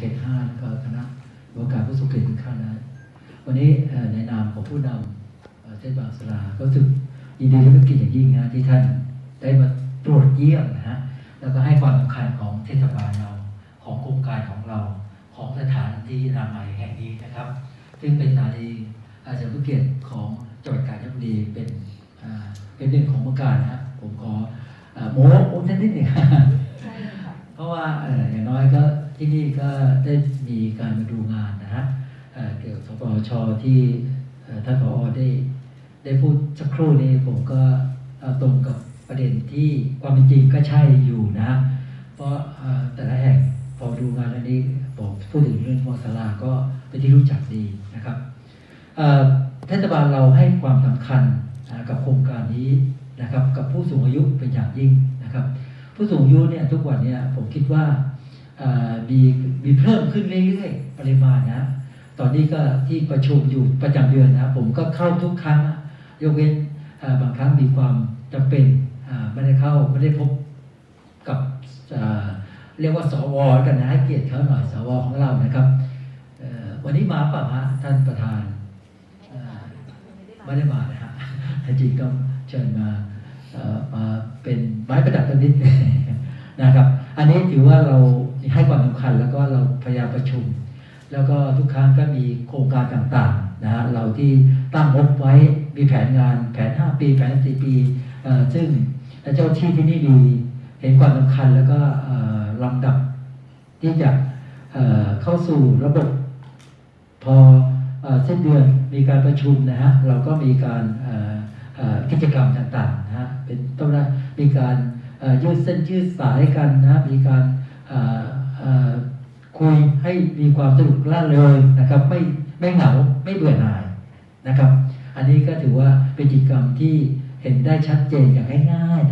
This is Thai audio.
เขตห้าแล้วก็คณะกรรมการผู้ทรงเกียรติทุกท่านะวันนี้ในนามของผู้นำเทศบาลสลาก็รู้สึกยินดีและเป็นเกียรติอย่างยิ่งนะที่ท่านได้มาตรวจเยี่ยมนะฮะแล้วก็ให้ความสำคัญของเทศบาลเราของโครงการของเราของสถานที่นามัยแห่งนี้นะครับ ซึ่งเป็นสถานีอาจารย์ผู้เกียรติของจังหวัดกาญจนบุรีเป็นเป็นหนึ่งของโครงการนะฮะผมขอโม้โม้ท่านนิดหนึ่งเลยค่ะเพราะว่าอย่างน้อยก็ ที่นี่ก็ได้มีการมาดูงานนะฮะเอ่อเกี่ยวกับสปชที่ท่านผอได้ได้พูดสักครู่นี้ผมก็ตรงกับประเด็นที่ความเป็นจริงก็ใช่อยู่นะ เพราะแต่ละแห่งพอดูงานอันนี้ผมพูดถึงเรื่องมอสลาก็เป็นที่รู้จักดีนะครับเทศบาลเราให้ความสำคัญกับโครงการนี้นะครับกับผู้สูงอายุเป็นอย่างยิ่งนะครับ ผู้สูงอายุเนี่ยทุกวันเนี่ยผมคิดว่า มีมีเพิ่มขึ้นเรื่อยๆ ปริมาณนะ ตอนนี้ก็ที่ประชุมอยู่ประจำเดือนนะ ผมก็เข้าทุกครั้ง ยกเว้นบางครั้งมีความจำเป็นไม่ได้เข้าไม่ได้พบกับเรียกว่าสวกันนะให้เกียรติเขาหน่อยสวของเรานะครับวันนี้มาเปล่าฮะท่านประธานไม่ได้มานะฮะจริงต้องเชิญมามาเป็นไม้ประดับกันนิดนะครับ อันนี้ถือว่าเรา ให้ความสำคัญแล้วก็เราพยายามประชุม แล้วก็ทุกครั้งก็มีโครงการต่างๆนะฮะเราที่ตั้งงบไว้มีแผนงานแผน 5 ปี แผน 4 ปีซึ่งเจ้าที่ที่นี่ดีเห็นความสำคัญแล้วก็ลำดับที่จะเข้าสู่ระบบพอเส้นเดือนมีการประชุมนะฮะเราก็มีการกิจกรรมต่างๆนะฮะเป็นต้นมีการยืดเส้นยืดสายกันนะมีการเอ่อเอ่อคุยให้ มีความสนุกล่าเริงนะครับ ไม่ไม่เหงาไม่เบื่อหน่ายนะครับ อันนี้ก็ถือว่าเป็นกิจกรรมที่เห็นได้ชัดเจนอย่างง่ายๆ